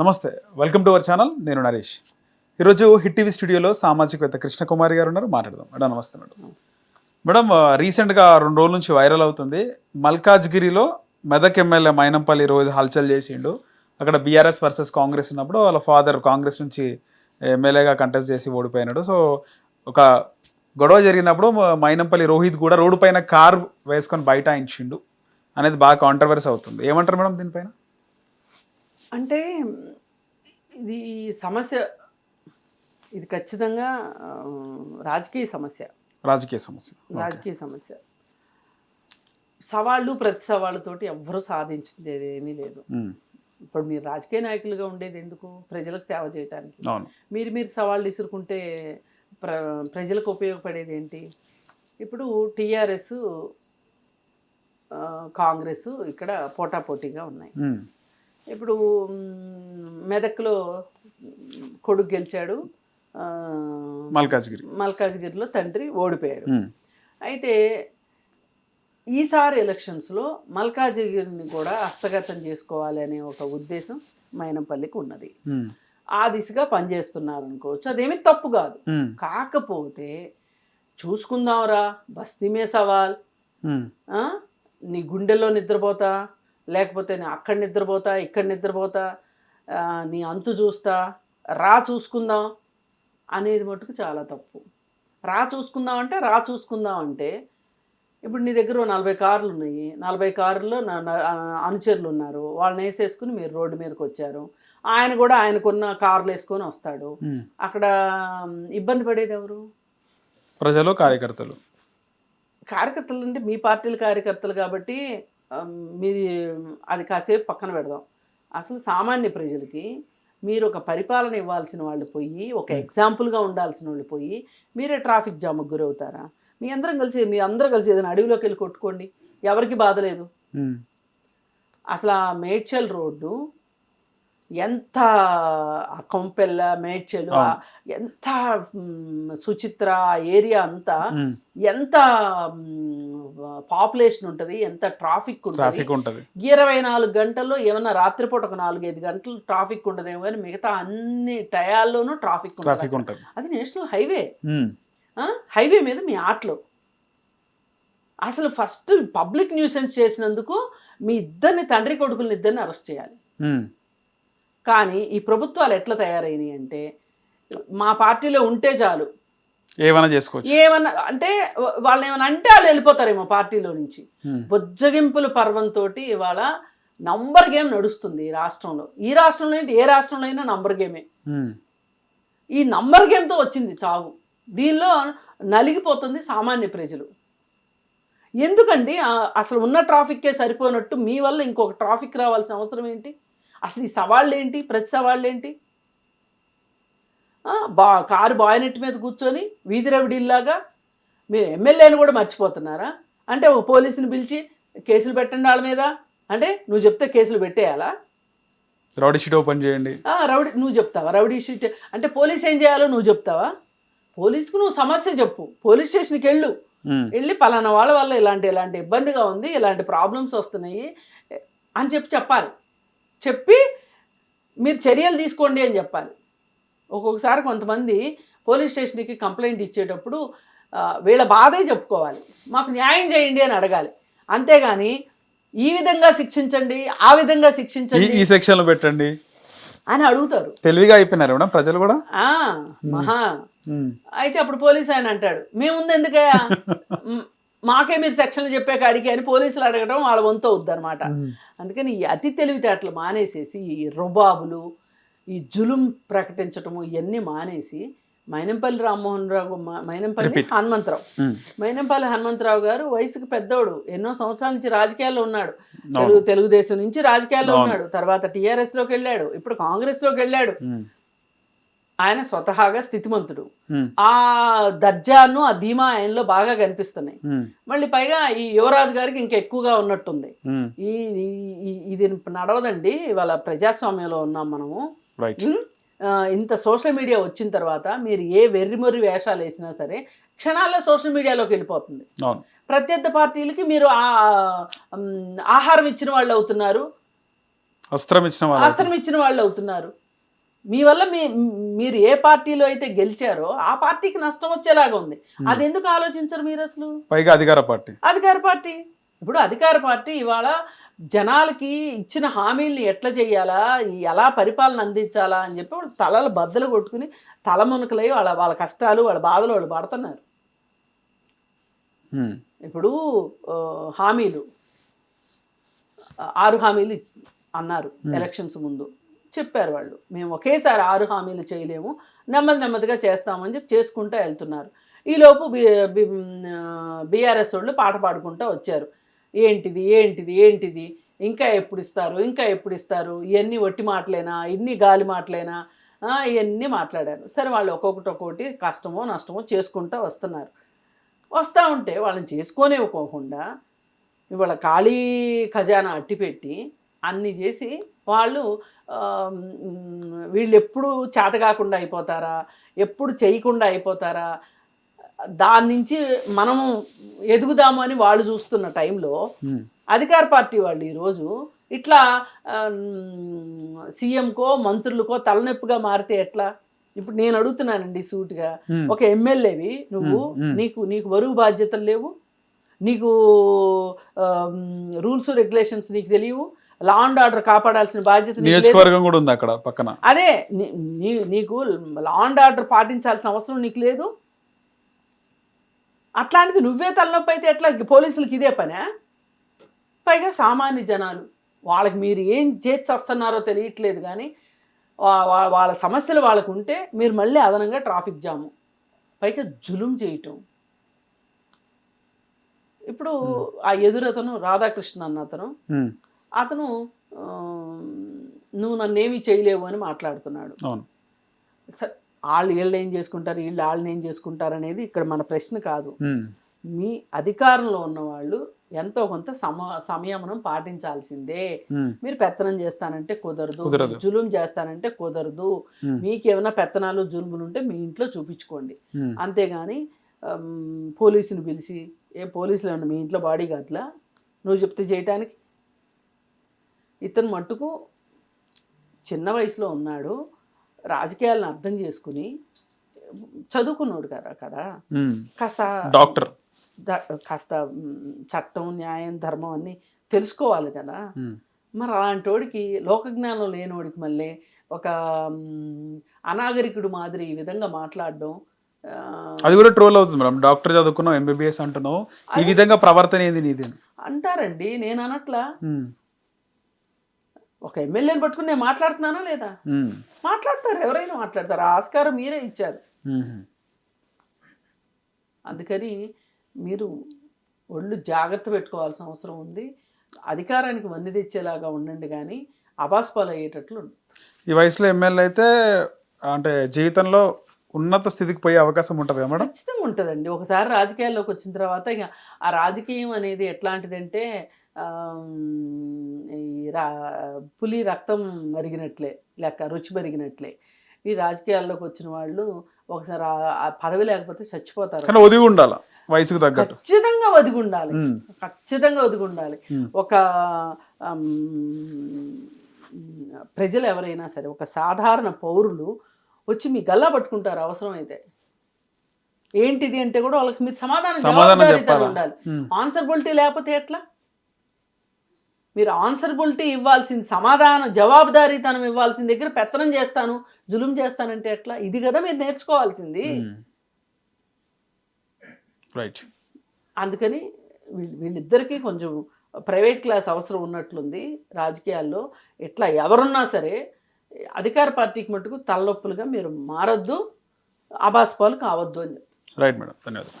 నమస్తే welcome to our channel నేను నరేష్. ఈరోజు హిట్ టీవీ స్టూడియోలో సామాజికవేత్త కృష్ణకుమారి గారు ఉన్నారు. మాట్లాడదాం. మేడం నమస్తే మేడం. మేడం రీసెంట్గా రెండు రోజుల నుంచి వైరల్ అవుతుంది. మల్కాజ్గిరిలో మెదక్ ఎమ్మెల్యే మైనంపల్లి రోజు హల్చల్ చేసిండు. అక్కడ బీఆర్ఎస్ వర్సెస్ కాంగ్రెస్ ఉన్నప్పుడు వాళ్ళ ఫాదర్ కాంగ్రెస్ నుంచి ఎమ్మెల్యేగా కంటెస్ట్ చేసి ఓడిపోయినాడు. సో ఒక గొడవ జరిగినప్పుడు మైనంపల్లి రోహిత్ కూడా రోడ్డు పైన కార్ వేసుకొని బైఠాయించిండు. అనేది బాగా కాంట్రవర్సీ అవుతుంది. ఏమంటారు మేడం దీనిపైన? అంటే ఇది సమస్య ఇది ఖచ్చితంగా రాజకీయ సమస్య. రాజకీయ సమస్య. రాజకీయ సమస్య. సవాళ్ళు ప్రతి సవాళ్ళతోటి ఎవ్వరూ సాధించేది ఏమీ లేదు. ఇప్పుడు మీరు రాజకీయ నాయకులుగా ఉండేది ఎందుకు? ప్రజలకు సేవ చేయడానికి మీరు మీరు సవాళ్ళు విసురుకుంటే ప్ర ప్రజలకు ఉపయోగపడేది ఏంటి? ఇప్పుడు టీఆర్ఎస్ కాంగ్రెస్ ఇక్కడ పోటాపోటీగా ఉన్నాయి. ఇప్పుడు మెదక్లో కొడుకు గెలిచాడు. మల్కాజ్గిరి. మల్కాజ్గిరిలో తండ్రి ఓడిపోయాడు అయితే ఈసారి ఎలక్షన్స్లో మల్కాజ్గిరిని కూడా హస్తగతం చేసుకోవాలి అనే ఒక ఉద్దేశం మైనంపల్లికి ఉన్నది. ఆ దిశగా పనిచేస్తున్నారు అనుకోవచ్చు అదేమీ తప్పు కాదు. కాకపోతే చూసుకుందాంరా బస్తీమే సవాల్? నీ గుండెల్లో నిద్రపోతా? లేకపోతే నేను అక్కడ నిద్రపోతా ఇక్కడ నిద్రపోతా నీ అంతు చూస్తా రా చూసుకుందాం అనేది మటుకు చాలా తప్పు. రా చూసుకుందాం అంటే రా చూసుకుందాం అంటే ఇప్పుడు నీ దగ్గర నలభై కార్లు ఉన్నాయి. నలభై కార్లలో అనుచరులు ఉన్నారు. వాళ్ళని వేసేసుకుని మీరు రోడ్డు మీదకి వచ్చారు. ఆయన కూడా ఆయనకున్న కార్లు వేసుకొని వస్తాడు. అక్కడ ఇబ్బంది పడేది ఎవరు? ప్రజలు కార్యకర్తలు. కార్యకర్తలు అంటే మీ పార్టీల కార్యకర్తలు కాబట్టి మీది అది కాసేపు పక్కన పెడదాం. అసలు సామాన్య ప్రజలకి మీరు ఒక పరిపాలన ఇవ్వాల్సిన వాళ్ళు పోయి ఒక ఎగ్జాంపుల్గా ఉండాల్సిన వాళ్ళు పోయి మీరే ట్రాఫిక్ జామ్కి గురవుతారా? మీ అందరం కలిసి మీ అందరూ కలిసి ఏదైనా అడవిలోకి వెళ్ళి కొట్టుకోండి. ఎవరికి బాధ లేదు. అసలు ఆ మేడ్చల్ రోడ్డు ఎంత కొంపెల్ల మేడ్చల్ ఎంత సుచిత్ర ఏరియా అంతా ఎంత పాపులేషన్ ఉంటుంది ఎంత ట్రాఫిక్ ఉంటుంది. ఇరవై నాలుగు గంటల్లో ఏమన్నా రాత్రిపూట ఒక నాలుగైదు గంటలు ట్రాఫిక్ ఉండదేమో కానీ మిగతా అన్ని టయాల్లోనూ ట్రాఫిక్ ఉంటుంది అది నేషనల్ హైవే? హైవే మీద మీ ఆటలు. అసలు ఫస్ట్ పబ్లిక్ న్యూసెన్స్ చేసినందుకు మీ ఇద్దరిని తండ్రి కొడుకుల్ని ఇద్దరిని అరెస్ట్ చేయాలి. కానీ ఈ ప్రభుత్వాలు ఎట్లా తయారైనాయి అంటే మా పార్టీలో ఉంటే చాలు. ఏమైనా చేసుకోవచ్చు. ఏమన్నా అంటే వా- వాళ్ళని ఏమన్నా అంటే వాళ్ళు వెళ్ళిపోతారేమో పార్టీలో నుంచి. బొజ్జగింపుల పర్వంతో ఇవాళ నంబర్ గేమ్ నడుస్తుంది ఈ రాష్ట్రంలో. ఈ రాష్ట్రంలో ఏంటి? ఏ రాష్ట్రంలో అయినా నంబర్ గేమే. ఈ నంబర్ గేమ్తో వచ్చింది చావు. దీనిలో నలిగిపోతుంది సామాన్య ప్రజలు. ఎందుకండి? అసలు ఉన్న ట్రాఫిక్కే సరిపోనట్టు మీ వల్ల ఇంకొక ట్రాఫిక్ రావాల్సిన అవసరం ఏంటి? అసలు ఈ సవాళ్ళు ఏంటి ప్రతి సవాళ్ళు ఏంటి ఆ, బా కారు బాయినెట్ మీద కూర్చొని వీధి రవిడీల్లాగా మీరు ఎమ్మెల్యేని కూడా మర్చిపోతున్నారా? అంటే ఒక పోలీసుని పిలిచి కేసులు పెట్టండి వాళ్ళ మీద? అంటే నువ్వు చెప్తే కేసులు పెట్టేయాలా? రౌడీ షీట్ ఓపెన్ చేయండి. రౌడీ నువ్వు చెప్తావా? రౌడీ షీట్ అంటే పోలీస్ ఏం చేయాలో నువ్వు చెప్తావా? పోలీస్కు నువ్వు సమస్య చెప్పు. పోలీస్ స్టేషన్కి వెళ్ళు. వెళ్ళి పలానా వాళ్ళ వల్ల ఇలాంటి ఇలాంటి ఇబ్బందిగా ఉంది ఇలాంటి ప్రాబ్లమ్స్ వస్తున్నాయి అని చెప్పి చెప్పాలి. చెప్పి మీరు చర్యలు తీసుకోండి అని చెప్పాలి. ఒక్కొక్కసారి కొంతమంది పోలీస్ స్టేషన్కి కంప్లైంట్ ఇచ్చేటప్పుడు వీళ్ళ బాధే చెప్పుకోవాలి. మాకు న్యాయం చేయండి అని అడగాలి. అంతేగాని ఈ విధంగా శిక్షించండి ఆ విధంగా శిక్షించండి ఈ సెక్షన్లో పెట్టండి. అని అడుగుతారు. తెలివిగా అయిపోయినారు మేడం ప్రజలు కూడా? మహా. అయితే అప్పుడు పోలీస్ ఆయన అంటాడు మేముంది ఎందుకయ్యా? మాకే మీరు సెక్షన్లు చెప్పే కాడికి అని పోలీసులు అడగడం వాళ్ళ వంతు అవుద్ది అనమాట ఉమ్, అందుకని ఈ అతి తెలివితేటలు మానేసేసి ఈ రుబాబులు ఈ జులుం ప్రకటించటము ఇవన్నీ మానేసి మైనంపల్లి రామ్మోహన్ రావు మైనంపల్లి. హనుమంతరావు. మైనంపల్లి హనుమంతరావు గారు వయసుకు పెద్దోడు. ఎన్నో సంవత్సరాల నుంచి రాజకీయాల్లో ఉన్నాడు. తెలుగు తెలుగుదేశం నుంచి రాజకీయాల్లో. ఉన్నాడు. తర్వాత టీఆర్ఎస్లోకి వెళ్ళాడు. ఇప్పుడు కాంగ్రెస్లోకి వెళ్ళాడు ఆయన స్వతహాగా స్థితిమంతుడు. ఆ దర్జాను ఆ ధీమా ఆయనలో బాగా కనిపిస్తున్నాయి. మళ్ళీ పైగా ఈ యువరాజు గారికి ఇంకా ఎక్కువగా ఉన్నట్టుంది. ఈ ఇది నడవదండి ఇవాళ ప్రజాస్వామ్యంలో ఉన్నాం మనము. ఇంత సోషల్ మీడియా వచ్చిన తర్వాత మీరు ఏ వెర్రిమొర్రి వేషాలు వేసినా సరే క్షణాల్లో సోషల్ మీడియాలోకి వెళ్ళిపోతుంది. ప్రత్యర్థ పార్టీలకి మీరు ఆహారం ఇచ్చిన వాళ్ళు అవుతున్నారు. అస్త్రం ఇచ్చిన వాళ్ళు అవుతున్నారు. మీ వల్ల మీ మీరు ఏ పార్టీలో అయితే గెలిచారో ఆ పార్టీకి నష్టం వచ్చేలాగా ఉంది. అది ఎందుకు ఆలోచించరు మీరు అసలు? పైగా అధికార పార్టీ. అధికార పార్టీ. ఇప్పుడు అధికార పార్టీ ఇవాళ జనాలకి ఇచ్చిన హామీల్ని ఎట్లా చేయాలా? ఎలా పరిపాలన అందించాలా అని చెప్పి వాళ్ళు తలలు బద్దలు కొట్టుకుని తలమునకలై వాళ్ళ వాళ్ళ కష్టాలు వాళ్ళ బాధలు వాళ్ళు పడుతున్నారు. ఇప్పుడు హామీలు. ఆరు హామీలు అన్నారు ఎలక్షన్స్ ముందు. చెప్పారు వాళ్ళు. మేము ఒకేసారి ఆరు హామీలు చేయలేము. నెమ్మది నెమ్మదిగా చేస్తామని చెప్పి చేసుకుంటూ వెళ్తున్నారు. ఈలోపు బి బీఆర్ఎస్ వాళ్ళు పాట పాడుకుంటూ వచ్చారు. ఏంటిది ఏంటిది ఏంటిది? ఇంకా ఎప్పుడు ఇస్తారు ఇంకా ఎప్పుడు ఇస్తారు? ఇవన్నీ ఒట్టి మాటలేనా? ఇన్ని గాలి మాటలేనా? ఇవన్నీ మాట్లాడారు. సరే వాళ్ళు ఒక్కొక్కటి ఒక్కొక్కటి కష్టమో నష్టమో చేసుకుంటూ వస్తున్నారు. వస్తూ ఉంటే వాళ్ళని చేసుకోనివ్వకోకుండా ఇవాళ ఖాళీ ఖజానా అట్టిపెట్టి అన్నీ చేసి వాళ్ళు వీళ్ళు ఎప్పుడు చేత కాకుండా అయిపోతారా? ఎప్పుడు చేయకుండా అయిపోతారా? దాని నుంచి మనము ఎదుగుదాము అని వాళ్ళు చూస్తున్న టైంలో అధికార పార్టీ వాళ్ళు ఈరోజు ఇట్లా సీఎంకో మంత్రులకో తలనొప్పిగా మారితే ఎట్లా? ఇప్పుడు నేను అడుగుతున్నానండి సూటిగా. ఒక ఎమ్మెల్యేవి నువ్వు. నీకు నీకు బరువు బాధ్యతలు లేవు. నీకు రూల్స్ రెగ్యులేషన్స్ నీకు తెలియవు. లా అండ్ ఆర్డర్ కాపాడాల్సిన బాధ్యత. నియోజకవర్గం కూడా ఉంది అక్కడ పక్కన. అదే నీకు లా అండ్ ఆర్డర్ పాటించాల్సిన అవసరం నీకు లేదు. అట్లాంటిది నువ్వే తలనొప్పి అయితే ఎట్లా? పోలీసులకి ఇదే పనే? పైగా సామాన్య జనాలు. వాళ్ళకి మీరు ఏం చేసి వస్తున్నారో తెలియట్లేదు కానీ వాళ్ళ సమస్యలు వాళ్ళకు ఉంటే మీరు మళ్ళీ అదనంగా ట్రాఫిక్ జాము. పైగా జులుం చేయటం. ఇప్పుడు ఆ ఎదురతను రాధాకృష్ణ అన్న అతను అతను నువ్వు నన్నేమీ చేయలేవు అని మాట్లాడుతున్నాడు. వాళ్ళు వీళ్ళు ఏం చేసుకుంటారు? వీళ్ళు వాళ్ళని ఏం చేసుకుంటారు అనేది ఇక్కడ మన ప్రశ్న కాదు. మీ అధికారంలో ఉన్న వాళ్ళు ఎంతో కొంత సమ సంయమనం పాటించాల్సిందే. మీరు పెత్తనం చేస్తానంటే కుదరదు. జులుం చేస్తానంటే కుదరదు. మీకేమైనా పెత్తనాలు జులుములు ఉంటే మీ ఇంట్లో చూపించుకోండి. అంతేగాని పోలీసుని పిలిచి ఏ పోలీసులు మీ ఇంట్లో బాడీ గార్డ్లా నువ్వు చెప్తే చేయటానికి ఇతను మట్టుకు చిన్న వయసులో ఉన్నాడు. రాజకీయాలను అర్థం చేసుకుని చదువుకున్నాడు కదా కదా. కాస్త డాక్టర్. కాస్త చట్టం న్యాయం ధర్మం అన్నీ తెలుసుకోవాలి కదా. మరి అలాంటి వాడికి లోకజ్ఞానం లేనివాడికి మళ్ళీ ఒక అనాగరికుడు మాదిరి ఈ విధంగా మాట్లాడడం అది కూడా ట్రోల్ అవుతుంది మేడం. డాక్టర్ చదువుకున్నావు ఎంబీబీఎస్ అంటున్నావు. ఈ విధంగా ప్రవర్తన ఏంది నీది. అంటారండి. నేను అనట్లా ఒక ఎమ్మెల్యేని పట్టుకుని నేను మాట్లాడుతున్నానా లేదా? మాట్లాడతారు ఎవరైనా మాట్లాడతారు. ఆ ఆస్కారం మీరే ఇచ్చారు. అందుకని మీరు ఒళ్ళు జాగ్రత్త పెట్టుకోవాల్సిన అవసరం ఉంది. అధికారానికి వన్ని తెచ్చేలాగా ఉండండి కానీ అబాస్పాలు అయ్యేటట్లు. ఈ వయసులో ఎమ్మెల్యే అయితే అంటే జీవితంలో ఉన్నత స్థితికి పోయే అవకాశం ఉంటుంది కదా మేడం? ఖచ్చితంగా ఉంటుందండి. ఒకసారి రాజకీయాల్లోకి వచ్చిన తర్వాత ఇక ఆ రాజకీయం అనేది ఎట్లాంటిదంటే ఈ రా పులి రక్తం మరిగినట్లే లెక్క రుచి మరిగినట్లే. ఈ రాజకీయాల్లోకి వచ్చిన వాళ్ళు ఒకసారి ఆ- పదవి లేకపోతే చచ్చిపోతారు. కానీ ఒదిగి ఉండాలి? వయసుకు తగ్గట్టు. ఖచ్చితంగా ఒదిగి ఉండాలి. ఖచ్చితంగా ఒదిగి ఉండాలి. ఒక ప్రజలు ఎవరైనా సరే ఒక సాధారణ పౌరులు వచ్చి మీ గల్లా పట్టుకుంటారు అవసరమైతే. ఏంటిది అంటే కూడా వాళ్ళకి మీరు సమాధానం జవాబుదారీతనం? ఉండాలి. ఆన్సరబిలిటీ లేకపోతే ఎట్లా? మీరు ఆన్సరబిలిటీ ఇవ్వాల్సింది సమాధానం జవాబుదారీతనం ఇవ్వాల్సిన దగ్గర పెత్తనం చేస్తాను జులుం చేస్తానంటే ఎట్లా? ఇది కదా మీరు నేర్చుకోవాల్సింది. రైట్ అందుకని వీళ్ళు వీళ్ళిద్దరికీ కొంచెం ప్రైవేట్ క్లాస్ అవసరం ఉన్నట్లుంది రాజకీయాల్లో. ఎట్లా ఎవరున్నా సరే అధికార పార్టీకి మటుకు తలనొప్పులుగా మీరు మారొద్దు ఆభాస్పాలు కావద్దు అని. రైట్ మేడం ధన్యవాదాలు.